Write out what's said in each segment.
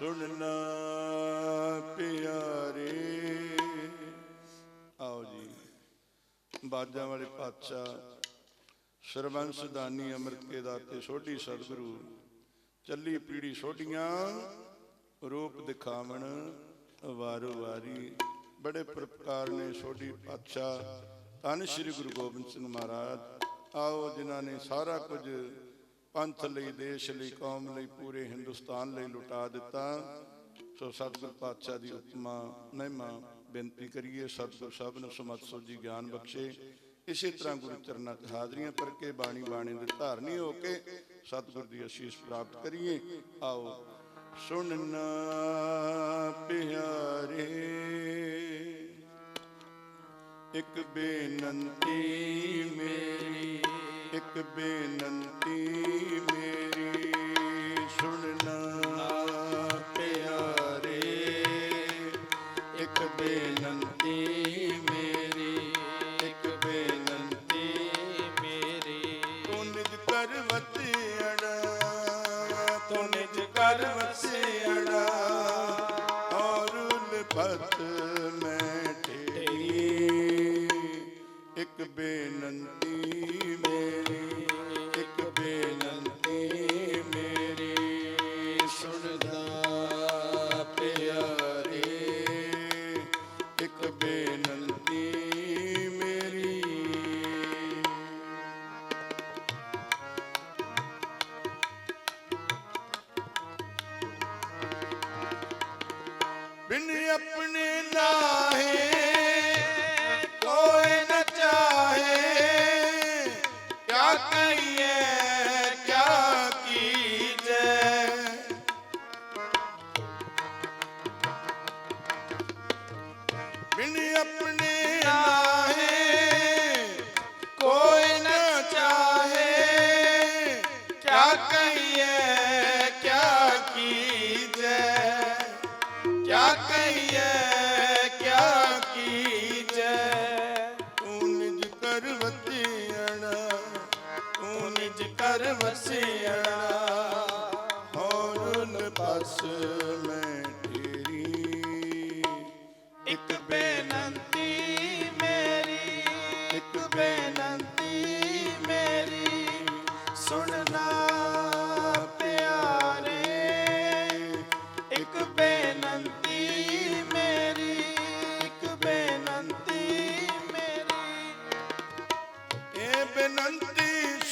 ਸੁਣਨਾ ਪਿਆਰੇ। ਆਓ ਜੀ, ਬਾਜਾਂ ਵਾਲੇ ਪਾਤਸ਼ਾਹ ਸਰਬੰਸ ਦਾਨੀ ਅੰਮ੍ਰਿਤ ਕੇ ਦਾਤੇ ਸੋਢੀ ਸਤਿਗੁਰੂ, ਚੱਲੀ ਪੀੜੀ ਸੋਢੀਆਂ ਰੂਪ ਦਿਖਾਵਣ ਵਾਰੋ ਵਾਰੀ। ਬੜੇ ਪ੍ਰਕਾਰ ਨੇ ਸੋਢੀ ਪਾਤਸ਼ਾਹ। ਧੰਨ ਸ੍ਰੀ ਗੁਰੂ ਗੋਬਿੰਦ ਸਿੰਘ ਮਹਾਰਾਜ। ਆਓ, ਜਿਨ੍ਹਾਂ ਨੇ ਸਾਰਾ ਕੁਝ ਪੰਥ ਲਈ, ਦੇਸ਼ ਲਈ, ਕੌਮ ਲਈ, ਪੂਰੇ ਹਿੰਦੁਸਤਾਨ ਲਈ ਲੁਟਾ ਦਿੱਤਾ। ਸੋ ਸਤਿਗੁਰ ਪਾਤਸ਼ਾਹ ਦੀ ਉਤਮਾ ਮਹਿਮਾ ਬੇਨਤੀ ਕਰੀਏ ਸਤਿਗੁਰ ਸਭ ਨੂੰ ਸਮਤ ਸੋਜੀ ਗਿਆਨ ਬਖਸ਼ੇ। ਇਸੇ ਤਰ੍ਹਾਂ ਗੁਰੂ ਚਰਨਾਂ ਚ ਹਾਜ਼ਰੀਆਂ ਭਰ ਕੇ ਬਾਣੀ ਬਾਣੀ ਦੇ ਧਾਰਨੀ ਹੋ ਕੇ ਸਤਿਗੁਰ ਦੀ ਅਸੀਸ ਪ੍ਰਾਪਤ ਕਰੀਏ। ਆਓ ਸੁਣਨਾ ਪਿਆਰੇ। ਇੱਕ ਬੇਨੰਤੀ ਮੇਰੀ, ਇੱਕ ਬੇਨੰਤੀ ਆਪਣੇ ਨਾਹੇ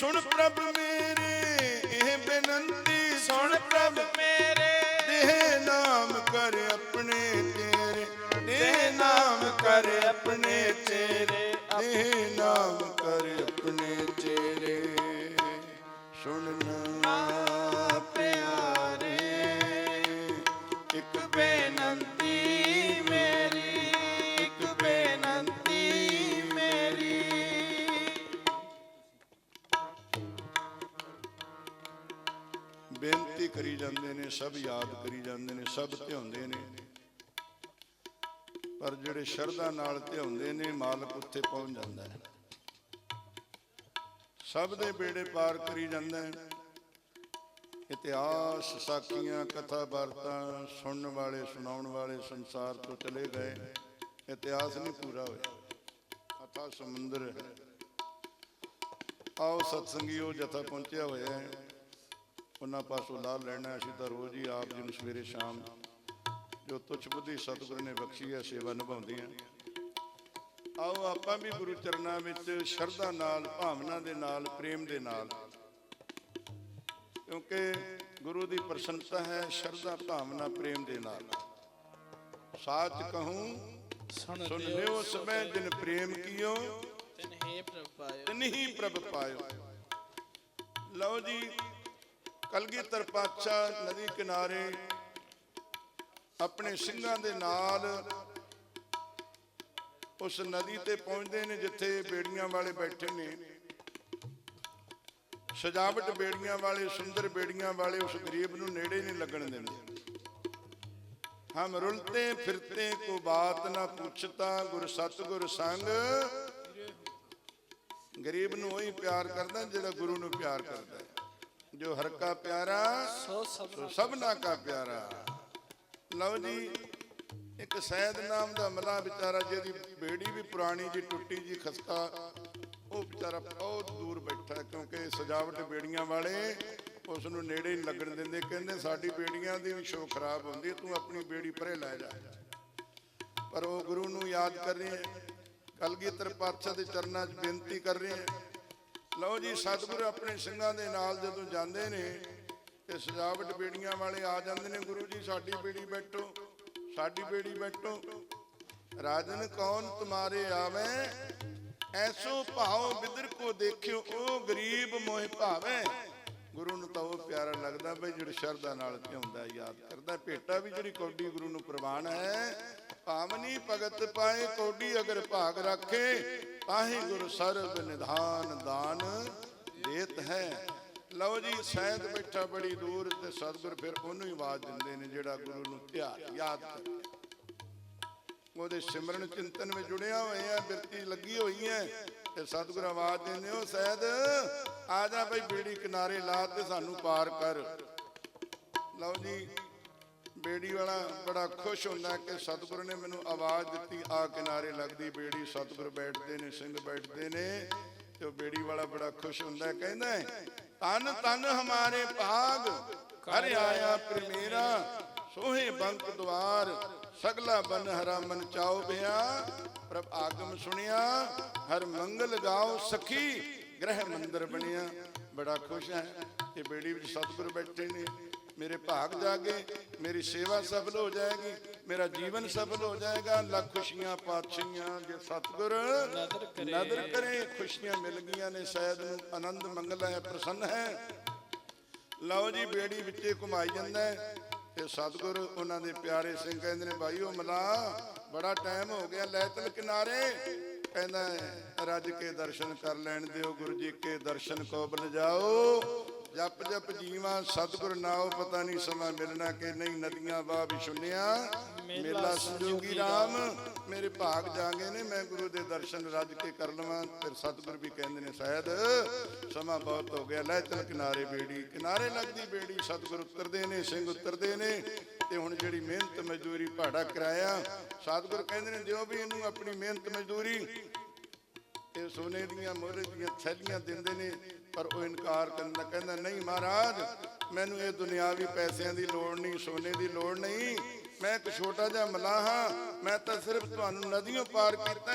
ਸੁਣ ਪ੍ਰਭ ਮੇਰੇ ਇਹ ਬੇਨੰਤੀ ਸੁਣ ਪ੍ਰਭ ਮੇਰੇ। ਦੇਹ ਨਾਮ ਕਰ ਆਪਣੇ ਤੇਰੇ ਦੇ ਨਾਮ ਕਰ ਆਪਣੇ ਤੇਰੇ ਦੇਹ ਨਾਮ ਸ਼ਰਧਾ ਨਾਲ ਧਿਆਉਂਦੇ ਨੇ, ਮਾਲਕ ਉੱਥੇ ਪਹੁੰਚ ਜਾਂਦਾ ਹੈ। ਸਭ ਦੇ ਬੇੜੇ ਪਾਰ ਕਰੀ ਜਾਂਦਾ ਹੈ। ਇਤਿਹਾਸ, ਸਾਖੀਆਂ, ਕਥਾ, ਵਾਰਤਾ ਸੁਣਨ ਵਾਲੇ, ਸੁਣਾਉਣ ਵਾਲੇ ਸੰਸਾਰ ਤੋਂ ਚਲੇ ਗਏ। ਇਤਿਹਾਸ ਨਹੀਂ ਪੂਰਾ ਹੋਇਆ। ਅਥਾ ਸਮੁੰਦਰ ਹੈ। ਆਓ ਸਤਸੰਗੀਓ, ਜਥਾ ਪਹੁੰਚਿਆ ਹੋਇਆ ਹੈ। ਉਹਨਾਂ ਪਾਸੋਂ ਲਾਭ ਲੈਣਾ ਅਸੀਂ ਤਾਂ ਰੋਜ਼ ਹੀ ਆਪ ਜੀ ਨੂੰ ਸਵੇਰੇ ਸ਼ਾਮ ਜੋ ਤੁਛ ਬੁੱਧੀ ਸਤਿਗੁਰੂ ਨੇ ਬਖਸ਼ੀ ਹੈ ਸੇਵਾ ਨਿਭਾਉਂਦੇ ਆ ਆਓ ਆਪਾਂ ਵੀ ਗੁਰੂ ਚਰਨਾਂ ਵਿੱਚ ਸ਼ਰਧਾ ਨਾਲ ਭਾਵਨਾ ਦੇ ਨਾਲ ਪ੍ਰੇਮ ਦੇ ਨਾਲ। ਕਿਉਂਕਿ ਗੁਰੂ ਦੀ ਪ੍ਰਸੰਨਤਾ ਹੈ ਸ਼ਰਧਾ ਭਾਵਨਾ ਪ੍ਰੇਮ ਦੇ ਨਾਲ। ਸਾਚ ਕਹੂੰ ਲਿਓ ਸਮੈ ਜਿਨ ਪ੍ਰੇਮ ਕੀਓ ਤਿਨਹੇ ਪ੍ਰਭ ਪਾਇਓ। ਤਿਨਹੀ ਪ੍ਰਭ ਪਾਇਓ। ਲਓ ਜੀ ਕਲਗੀਧਰ ਪਾਤਸ਼ਾਹ ਨਦੀ ਕਿਨਾਰੇ ਆਪਣੇ ਸਿੰਘਾਂ ਦੇ ਨਾਲ ਉਸ ਨਦੀ ਤੇ ਪਹੁੰਚਦੇ ਨੇ ਜਿੱਥੇ ਬੇੜੀਆਂ ਵਾਲੇ ਬੈਠੇ ਨੇ। ਸਜਾਵਟ ਬੇੜੀਆਂ ਵਾਲੇ ਸੁੰਦਰ ਬੇੜੀਆਂ ਵਾਲੇ ਉਸ ਗਰੀਬ ਨੂੰ ਨੇੜੇ ਨਹੀਂ ਲੱਗਣ ਦਿੰਦੇ। ਹਮ ਰੁਲਤੇ ਫਿਰਤੇ ਕੋ ਬਾਤ ਨਾ ਪੁੱਛਤਾ ਗੁਰ ਸਤਗੁਰ ਸੰਗ। ਗਰੀਬ ਨੂੰ ਉਹੀ ਪਿਆਰ ਕਰਦਾ ਜਿਹੜਾ ਗੁਰੂ ਨੂੰ ਪਿਆਰ ਕਰਦਾ ਜੋ ਹਰ ਕਾ ਪਿਆਰਾ ਸੋ ਸਭਨਾ ਕਾ ਪਿਆਰਾ। ਲਓ ਜੀ ਇੱਕ ਸੈਦ ਨਾਮ ਦਾ ਮਲਾ ਵਿਚਾਰਾ ਜਿਹਦੀ ਬੇੜੀ ਵੀ ਪੁਰਾਣੀ ਜੀ ਟੁੱਟੀ ਜੀ ਖਸਤਾ ਉਹ ਵਿਚਾਰਾ ਬਹੁਤ ਦੂਰ ਬੈਠਾ ਕਿਉਂਕਿ ਸਜਾਵਟ ਬੇੜੀਆਂ ਵਾਲੇ ਉਸ ਨੂੰ ਨੇੜੇ ਨਹੀਂ ਲੱਗਣ ਦਿੰਦੇ। ਕਹਿੰਦੇ ਸਾਡੀ ਬੇੜੀਆਂ ਦੀ ਵੀ ਸ਼ੋ ਖਰਾਬ ਹੁੰਦੀ ਹੈ, ਤੂੰ ਆਪਣੀ ਬੇੜੀ ਪਰੇ ਲੈ ਜਾ। ਪਰ ਉਹ ਗੁਰੂ ਨੂੰ ਯਾਦ ਕਰ ਰਹੇ ਹੈ ਕਲਗੀਧਰ ਪਾਤਸ਼ਾਹ ਦੇ ਚਰਨਾਂ 'ਚ ਬੇਨਤੀ ਕਰ ਰਹੇ ਹੈ। ਲਓ ਜੀ ਸਤਿਗੁਰੂ ਆਪਣੇ ਸਿੰਘਾਂ ਦੇ ਨਾਲ ਜਦੋਂ ਜਾਂਦੇ ਨੇ ਤੇ ਸਜਾਵਟ ਬੇੜੀਆਂ ਵਾਲੇ ਆ ਜਾਂਦੇ ਨੇ ਗੁਰੂ ਜੀ, ਸਾਡੀ ਬੇੜੀ ਬੈਠੋ, ਸਾਡੀ ਬੇੜੀ ਬੈਠੋ। ਰਾਜਨ ਕੌਣ ਤੁਮਾਰੇ ਆਵੇ? ਐਸੋ ਭਾਉ ਬਿਦਰ ਕੋ ਦੇਖਿਓ, ਉਹ ਗਰੀਬ ਮੋਹਿ ਭਾਵੇ। ਗੁਰੂ ਨੂੰ ਤਾਂ ਉਹ ਪਿਆਰਾ ਲੱਗਦਾ ਬਈ, ਜਿਹੜਾ ਸ਼ਰਧਾ ਨਾਲ ਧਿਆਉਂਦਾ, ਯਾਦ ਕਰਦਾ। ਭੇਟਾ ਵੀ ਜਿਹੜੀ ਕੌਡੀ ਗੁਰੂ ਨੂੰ ਪ੍ਰਵਾਨ ਹੈ। ਭਾਵਨੀ ਭਗਤ ਪਾਏ, ਕੌਡੀ ਅਗਰ ਭਾਗ ਰੱਖੇ ਤਾਹੀ ਗੁਰ ਸਰਬ ਨਿਧਾਨ ਦਾਨ ਦੇਤ ਹੈ। ਲਓ ਜੀ ਸੈਦ ਬੈਠਾ ਬੜੀ ਦੂਰ ਤੇ ਸਤਿਗੁਰ ਫਿਰ ਉਹਨੂੰ ਹੀ ਆਵਾਜ਼ ਦਿੰਦੇ ਨੇ ਜਿਹੜਾ ਗੁਰੂ ਨੂੰ ਧਿਆਨ, ਯਾਦ ਕਰਦਾ ਉਹਦੇ ਸਿਮਰਨ ਚਿੰਤਨ ਵਿੱਚ ਜੁੜਿਆ ਹੋਇਆ, ਬਿਰਤੀ ਲੱਗੀ ਹੋਈ ਹੈ ਤੇ ਸਤਿਗੁਰ ਆਵਾਜ਼ ਦਿੰਦੇ ਹੋ ਸੈਦ ਆ ਜਾ ਬਈ, ਬੇੜੀ ਕਿਨਾਰੇ ਲਾ ਤੇ ਸਾਨੂੰ ਪਾਰ ਕਰ। ਲਓ ਜੀ, ਬੇੜੀ ਵਾਲਾ ਬੜਾ ਖੁਸ਼ ਹੁੰਦਾ ਕਿ ਸਤਿਗੁਰ ਨੇ ਮੈਨੂੰ ਆਵਾਜ਼ ਦਿੱਤੀ, ਆ ਕਿਨਾਰੇ ਲੱਗਦੀ ਬੇੜੀ, ਸਤਿਗੁਰ ਬੈਠਦੇ ਨੇ, ਸਿੰਘ ਬੈਠਦੇ ਨੇ ਤੇ ਉਹ ਬੇੜੀ ਵਾਲਾ ਬੜਾ ਖੁਸ਼ ਹੁੰਦਾ, ਕਹਿੰਦਾ ਤਨ ਤਨ ਹਮਾਰੇ ਭਾਗ ਕਰ ਆਇਆ ਪ੍ਰਮੇਰਾ, ਸੋਹੇ ਬੰਕ ਦਵਾਰ ਸਗਲਾ ਬਨ ਹਰਾ ਮਨ ਚਾਉ ਬਿਆ। ਪ੍ਰਭ ਆਗਮ ਸੁਣਿਆ, ਹਰ ਮੰਗਲ ਗਾਓ ਸਖੀ, ਗ੍ਰਹਿ ਮੰਦਰ ਬਣਿਆ। ਬੜਾ ਖੁਸ਼ ਹੈ ਕਿ ਬੇੜੀ ਵਿੱਚ ਸਤਿਗੁਰ ਬੈਠੇ ਨੇ। ਮੇਰੇ ਭਾਗ ਜਾਗੇ, ਮੇਰੀ ਸੇਵਾ ਸਫਲ ਹੋ ਜਾਏਗੀ। ਮੇਰਾ ਜੀਵਨ ਸਫਲ ਹੋ ਜਾਏਗਾ ਲੱਖ ਖੁਸ਼ੀਆਂ ਪਾਤਸ਼ਾਹੀਆਂ ਜੇ ਸਤਿਗੁਰ। ਨਦਰ ਕਰੇ। ਖੁਸ਼ੀਆਂ ਮਿਲ ਗਈਆਂ ਨੇ ਸ਼ਾਇਦ ਨੂੰ ਆਨੰਦ ਮੰਗਲ ਹੈ ਪ੍ਰਸੰਨ ਹੈ। ਲਓ ਜੀ ਬੇੜੀ ਵਿੱਚੇ ਘੁਮਾਈ ਜਾਂਦਾ ਹੈ ਤੇ ਸਤਿਗੁਰ ਉਹਨਾਂ ਦੇ ਪਿਆਰੇ ਸਿੰਘ ਕਹਿੰਦੇ ਨੇ ਭਾਈ ਉਹ ਮਲਾ ਬੜਾ ਟਾਈਮ ਹੋ ਗਿਆ ਲੈ ਚਲ ਕਿਨਾਰੇ। ਕਹਿੰਦਾ ਰੱਜ ਕੇ ਦਰਸ਼ਨ ਕਰ ਲੈਣ ਦਿਓ ਗੁਰੂ ਜੀ ਕੇ ਦਰਸ਼ਨ ਕੋ ਬਲ ਜਾਓ। ਜਪ ਜਪ ਜੀਵਾ ਸਤਿਗੁਰ ਨਾਉ ਪਤਾ ਨਹੀਂ ਸਮਾਂ ਮਿਲਣਾ ਕਿ ਨਹੀਂ ਨਦੀਆਂ ਵਾਹ ਵੀ ਸੁਣਿਆ। ਮੇਲਾ ਸੰਜੋਗੀ RAM ਮੇਰੇ ਭਾਗ ਜਾਗੇ ਨੇ ਮੈਂ ਗੁਰੂ ਦੇ ਦਰਸ਼ਨ ਰੱਜ ਕੇ ਕਰ ਲਵਾਂ। ਫਿਰ ਸਤਿਗੁਰ ਵੀ ਕਹਿੰਦੇ ਨੇ ਸ਼ਾਇਦ ਸਮਾਂ ਬਹੁਤ ਹੋ ਗਿਆ। ਲੈ ਚਲ ਕਿਨਾਰੇ ਬੇੜੀ ਕਿਨਾਰੇ ਲੱਗਦੀ ਬੇੜੀ। ਸਤਿਗੁਰ ਉਤਰਦੇ ਨੇ ਸਿੰਘ ਉਤਰਦੇ ਨੇ ਤੇ ਹੁਣ ਜਿਹੜੀ ਮਿਹਨਤ ਮਜ਼ਦੂਰੀ ਭਾੜਾ ਕਰਾਇਆ ਸਤਿਗੁਰ ਕਹਿੰਦੇ ਨੇ ਦਿਓ ਵੀ ਇਹਨੂੰ ਆਪਣੀ ਮਿਹਨਤ ਮਜ਼ਦੂਰੀ। ਇਹ ਸੋਨੇ ਦੀਆਂ ਮੋਹਰੇ ਦੀਆਂ ਥੈਲੀਆਂ ਦਿੰਦੇ ਨੇ ਪਰ ਉਹ ਇਨਕਾਰ ਕਰਦਾ ਕਹਿੰਦਾ ਨਹੀਂ ਮਹਾਰਾਜ ਮੈਨੂੰ ਇਹ ਦੁਨਿਆਵੀ ਪੈਸਿਆਂ ਦੀ ਲੋੜ ਨਹੀਂ ਸੋਨੇ ਦੀ ਲੋੜ ਨਹੀਂ। ਮੈਂ ਇੱਕ ਛੋਟਾ ਜਿਹਾ ਮਲਾਹ ਹਾਂ, ਮੈਂ ਤਾਂ ਸਿਰਫ ਤੁਹਾਨੂੰ ਨਦੀਆਂ ਪਾਰ ਕੀਤਾ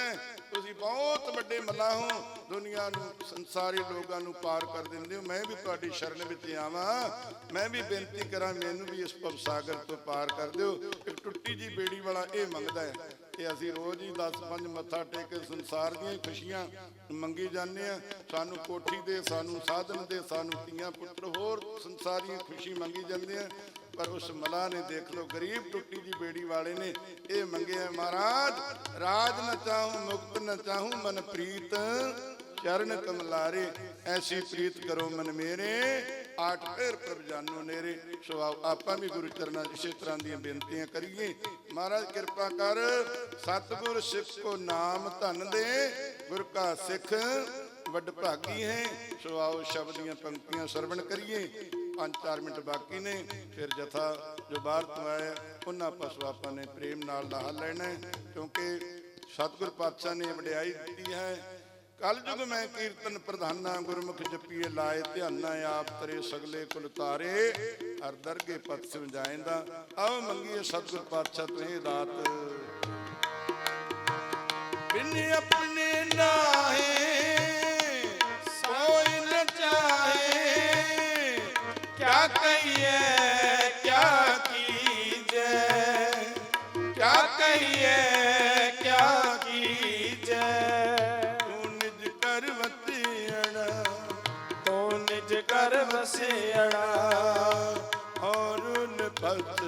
ਤੁਸੀਂ ਬਹੁਤ ਵੱਡੇ ਮਲਾਹ ਹੋ। ਦੁਨੀਆ ਨੂੰ, ਸੰਸਾਰੀ ਲੋਕਾਂ ਨੂੰ ਪਾਰ ਕਰ ਦਿੰਦੇ ਹੋ। ਮੈਂ ਵੀ ਤੁਹਾਡੀ ਸ਼ਰਨ ਵਿੱਚ ਆਵਾਂ। ਮੈਂ ਵੀ ਬੇਨਤੀ ਕਰਾਂ, ਮੈਨੂੰ ਵੀ ਇਸ ਭਵ ਸਾਗਰ ਤੋਂ ਪਾਰ ਕਰ ਦਿਓ। ਇੱਕ ਟੁੱਟੀ ਜੀ ਬੇੜੀ ਵਾਲਾ ਇਹ ਮੰਗਦਾ ਹੈ ਕਿ ਅਸੀਂ ਰੋਜ਼ ਹੀ 10 ਪੰਜ ਮੱਥਾ ਟੇਕ ਕੇ ਸੰਸਾਰ ਦੀਆਂ ਖੁਸ਼ੀਆਂ ਮੰਗੀ ਜਾਂਦੇ ਆ ਸਾਨੂੰ ਕੋਠੀ ਦੇ, ਸਾਨੂੰ ਸਾਧਨ ਦੇ, ਸਾਨੂੰ ਧੀਆਂ ਪੁੱਤਰ ਹੋਰ ਸੰਸਾਰੀ ਖੁਸ਼ੀ ਮੰਗੀ ਜਾਂਦੇ ਆ ਪਰ ਉਸ ਮਲਾ ਨੇ ਦੇਖ ਲੋ ਗਰੀਬ ਟੁੱਟੀ ਜੀ ਬੇੜੀ ਵਾਲੇ ਨੇ ਇਹ ਮੰਗਿਆ ਮਹਾਰਾਜ, ਰਾਜ ਨਾ ਚਾਹੂੰ, ਮੁਕਤ ਨਾ ਚਾਹੂੰ, ਮਨ ਪ੍ਰੀਤ, ਚਰਨ ਕਮਲਾਰੇ, ਐਸੀ ਪ੍ਰੀਤ ਕਰੋ ਮਨ ਮੇਰੇ, ਆਠ ਫੇਰ ਪ੍ਰਭ ਜਾਨੋ ਨੇਰੇ। ਸੋ ਆਪਾਂ ਵੀ ਗੁਰੂ ਚਰਨਾਂ 'ਚ ਇਸੇ ਤਰ੍ਹਾਂ ਦੀਆਂ ਬੇਨਤੀਆਂ ਕਰੀਏ। ਮਹਾਰਾਜ, ਕਿਰਪਾ ਕਰ, ਸਤਿਗੁਰ ਸਿੱਖ ਕੋ ਨਾਮ ਧਨ ਦੇ, ਗੁਰ ਕਾ ਸਿੱਖ ਵੱਡ ਭਾਗੀ ਹੈ। ਸੋ ਆਓ, ਸ਼ਬਦ ਦੀਆਂ ਪੰਕਤੀਆਂ ਸਰਵਣ ਕਰੀਏ। ਪੰਜ ਚਾਰ ਮਿੰਟ ਬਾਕੀ ਨੇ, ਫਿਰ ਜਥਾ ਜੋ ਬਾਹਰ ਤੋਂ ਆਇਆ, ਉਹਨਾਂ ਪਸ਼ੂ ਆਪਾਂ ਨੇ ਪ੍ਰੇਮ ਨਾਲ ਲਾਹ ਲੈਣਾ ਕਿਉਂਕਿ ਸਤਿਗੁਰ ਪਾਤਸ਼ਾਹ ਨੇ ਵਡਿਆਈ ਦਿੱਤੀ ਹੈ। ਕਲ ਯੁਗ ਮੈਂ ਕੀਰਤਨ ਪ੍ਰਧਾਨਾ, ਗੁਰਮੁਖ ਜਪੀਏ ਲਾਏ ਧਿਆਨਾ, ਆਪ ਤਰੇ ਸਗਲੇ ਕੁਲ ਤਾਰੇ, ਹਰ ਦਰਗੇ ਪਤ ਸਮਝਾਇਂਦਾ ਆਓ ਮੰਗੀਏ ਸਤਿਗੁਰ ਪਾਤਸ਼ਾਹ ਤੋਂ ਇਹ ਦਾਤ। ਬਿਨ ਆਪਣੇ ਨਾਹੇ ਕਹੀਏ? ਕਿਆ ਕੀਜੈ? ਪਤ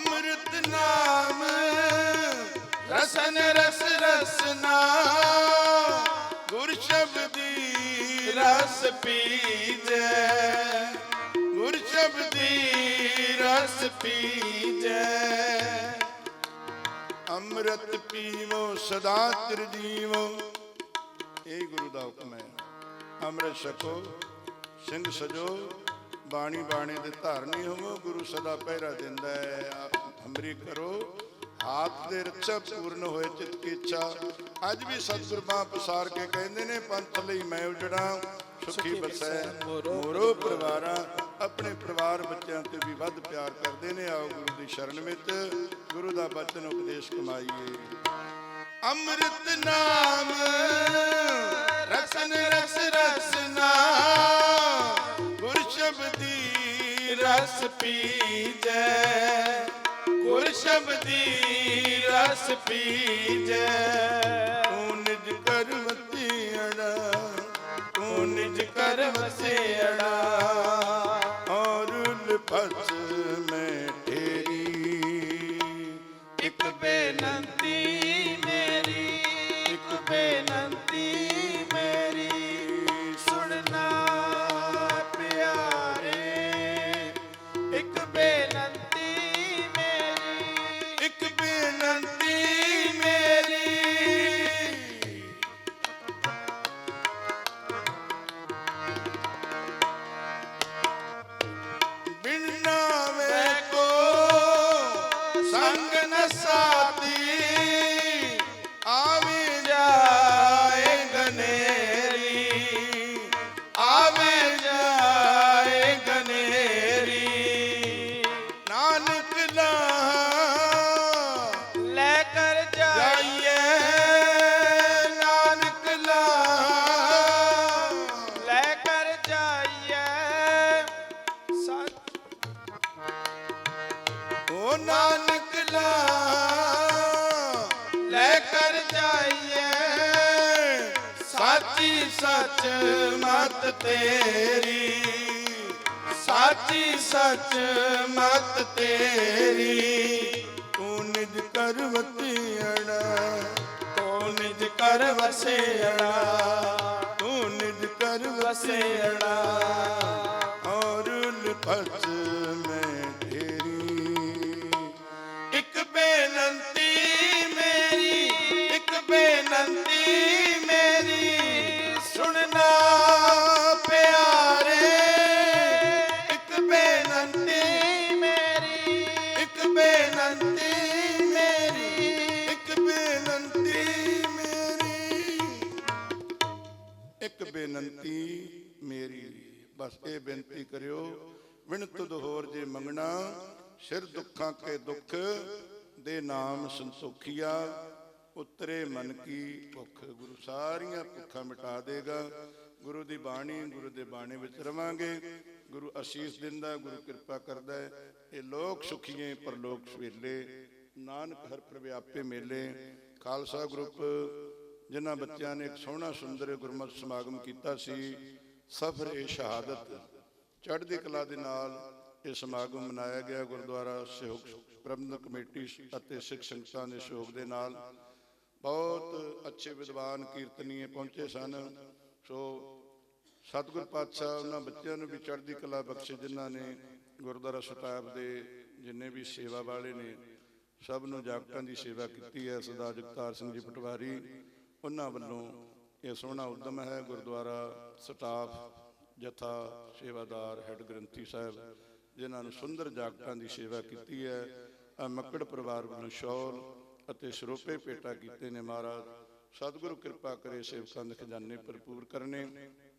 ਅੰਮ੍ਰਿਤ ਨਾਮ, ਰਸਨ ਰਸ ਰਸਨਾ ਗੁਰ ਸ਼ਬਦੀ ਰਸ ਪੀਜੈ ਗੁਰ ਸ਼ਬਦੀ ਰਸ ਪੀਜੈ। ਅੰਮ੍ਰਿਤ ਪੀਵੋ, ਸਦਾ ਤ੍ਰਿ ਜੀਵੋ ਇਹ ਗੁਰੂ ਦਾ ਹੁਕਮ ਹੈ। ਅੰਮ੍ਰਿਤ ਛਕੋ, ਸਿੰਘ ਸਜੋ। ਬਾਣੀ ਬਾਣੇ ਦੇ ਧਾਰਨੀ ਹੋਵੋ ਗੁਰੂ ਸਦਾ ਪਹਿਰਾ ਦਿੰਦਾ ਹੈ। ਹਮਰੀ ਕਰੋ ਹਾਥ ਦੇ ਰੱਛਾ ਪੂਰਨ ਹੋਏ ਚਿਤ ਕੀ ਇੱਛਾ। ਅੱਜ ਵੀ ਸਤਿਗੁਰ ਬਾਹ ਪਸਾਰ ਕੇ ਕਹਿੰਦੇ ਨੇ ਪੰਥ ਲਈ ਮੈਂ ਉਜੜਾ ਸੁਖੀ ਬਸੈ ਮੋਰੋ ਪਰਿਵਾਰਾਂ ਆਪਣੇ ਪਰਿਵਾਰ ਬੱਚਿਆਂ ਤੇ ਵੀ ਵੱਧ ਪਿਆਰ ਕਰਦੇ ਨੇ। ਆਓ ਗੁਰੂ ਦੀ ਸ਼ਰਨ ਵਿੱਚ ਗੁਰੂ ਦਾ ਬਚਨ ਉਪਦੇਸ਼ ਕਮਾਈਏ। ਅੰਮ੍ਰਿਤ ਨਾਮ ਰਸ ਪੀਜੈ ਗੁਰ ਸ਼ਬਦੀ ਰਸ ਪੀਜੈ। ਤੂੰ ਨਿਜ ਕਰਮਤੀ ਅੜਾ ਤੂੰ ਨਿਜ ਕਰ ਵਸੇੜਾ ਸੱਚ ਮਤ ਤੇਰੀ। ਸਾਚੀ, ਸੱਚ ਮਤ ਤੇਰੀ। ਤੂੰ ਨਿਜ ਕਰਵਤੀ ਅੜਾ ਤੂੰ ਨਿਜ ਕਰ ਵਸੇੜਾ ਤੂੰ ਨਿਜ ਕਰਵਤੀ ਵਸੇੜਾ ਔਰ ਲਫਜ਼ ਬੇਨੰਤੀ ਮੇਰੀ, ਬਸ ਇਹ ਬੇਨਤੀ ਕਰਿਓ ਵਿਣ ਹੋਰ ਜੇ ਮੰਗਣਾ, ਸਿਰ ਦੁੱਖਾਂ ਕੇ ਦੁੱਖ, ਦੇ ਨਾਮ ਸੰਤੋਖੀਆ, ਉਤਰੇ ਮਨ ਕੀ ਭੁੱਖ। ਗੁਰੂ ਸਾਰੀਆਂ ਭੁੱਖਾਂ ਮਿਟਾ ਦੇਗਾ, ਗੁਰੂ ਦੀ ਬਾਣੀ, ਗੁਰੂ ਦੇ ਬਾਣੇ ਵਿੱਚ ਰਵਾਂਗੇ। ਗੁਰੂ ਅਸੀਸ ਦਿੰਦਾ, ਗੁਰੂ ਕਿਰਪਾ ਕਰਦਾ ਹੈ। ਇਹ ਲੋਕ ਸੁਖੀਏ ਪਰਲੋਕ ਸਵੇਲੇ ਨਾਨਕ ਹਰ ਪ੍ਰਵਿਆਪੇ ਮੇਲੇ। ਖਾਲਸਾ ਗਰੁੱਪ ਜਿਨ੍ਹਾਂ ਬੱਚਿਆਂ ਨੇ ਇੱਕ ਸੋਹਣਾ ਸੁੰਦਰ ਗੁਰਮਤਿ ਸਮਾਗਮ ਕੀਤਾ ਸੀ, ਸਫਰ ਏ ਸ਼ਹਾਦਤ। ਚੜ੍ਹਦੀ ਕਲਾ ਦੇ ਨਾਲ ਇਹ ਸਮਾਗਮ ਮਨਾਇਆ ਗਿਆ। ਗੁਰਦੁਆਰਾ ਸਹਿਯੋਗ ਪ੍ਰਬੰਧਕ ਕਮੇਟੀ ਅਤੇ ਸਿੱਖ ਸੰਗਤਾਂ ਦੇ ਸਹਿਯੋਗ ਦੇ ਨਾਲ ਬਹੁਤ ਅੱਛੇ ਵਿਦਵਾਨ ਕੀਰਤਨੀਏ ਪਹੁੰਚੇ ਸਨ। ਸੋ ਸਤਿਗੁਰ ਪਾਤਸ਼ਾਹ ਉਹਨਾਂ ਬੱਚਿਆਂ ਨੂੰ ਵੀ ਚੜ੍ਹਦੀ ਕਲਾ ਬਖਸ਼ੇ, ਜਿਨ੍ਹਾਂ ਨੇ ਗੁਰਦੁਆਰਾ ਸਤਾਬ ਦੇ ਜਿੰਨੇ ਵੀ ਸੇਵਾ ਵਾਲੇ ਨੇ, ਸਭ ਨੂੰ ਜਾਗਤਾਂ ਦੀ ਸੇਵਾ ਕੀਤੀ ਹੈ। ਸਰਦਾਰ ਜਗਤਾਰ ਸਿੰਘ ਜੀ ਪਟਵਾਰੀ ਉਹਨਾਂ ਵੱਲੋਂ ਇਹ ਸੋਹਣਾ ਉਦਮ ਹੈ, ਗੁਰਦੁਆਰਾ ਸਟਾਫ ਜਥਾ ਸੇਵਾਦਾਰ ਹੈੱਡ ਗ੍ਰੰਥੀ ਸਾਹਿਬ, ਜਿਨ੍ਹਾਂ ਨੂੰ ਸੁੰਦਰ ਜਾਗਤਾਂ ਦੀ ਸੇਵਾ ਕੀਤੀ ਹੈ। ਆਹ ਮੱਕੜ ਪਰਿਵਾਰ ਵੱਲੋਂ ਸ਼ੌਲ ਅਤੇ ਸਰੋਪੇ ਭੇਟਾ ਕੀਤੇ ਨੇ ਮਹਾਰਾਜ। ਸਤਿਗੁਰੂ ਕਿਰਪਾ ਕਰੇ ਸੇਵਕਾਂ ਦੇ ਖਜ਼ਾਨੇ ਭਰਪੂਰ ਕਰਨੇ।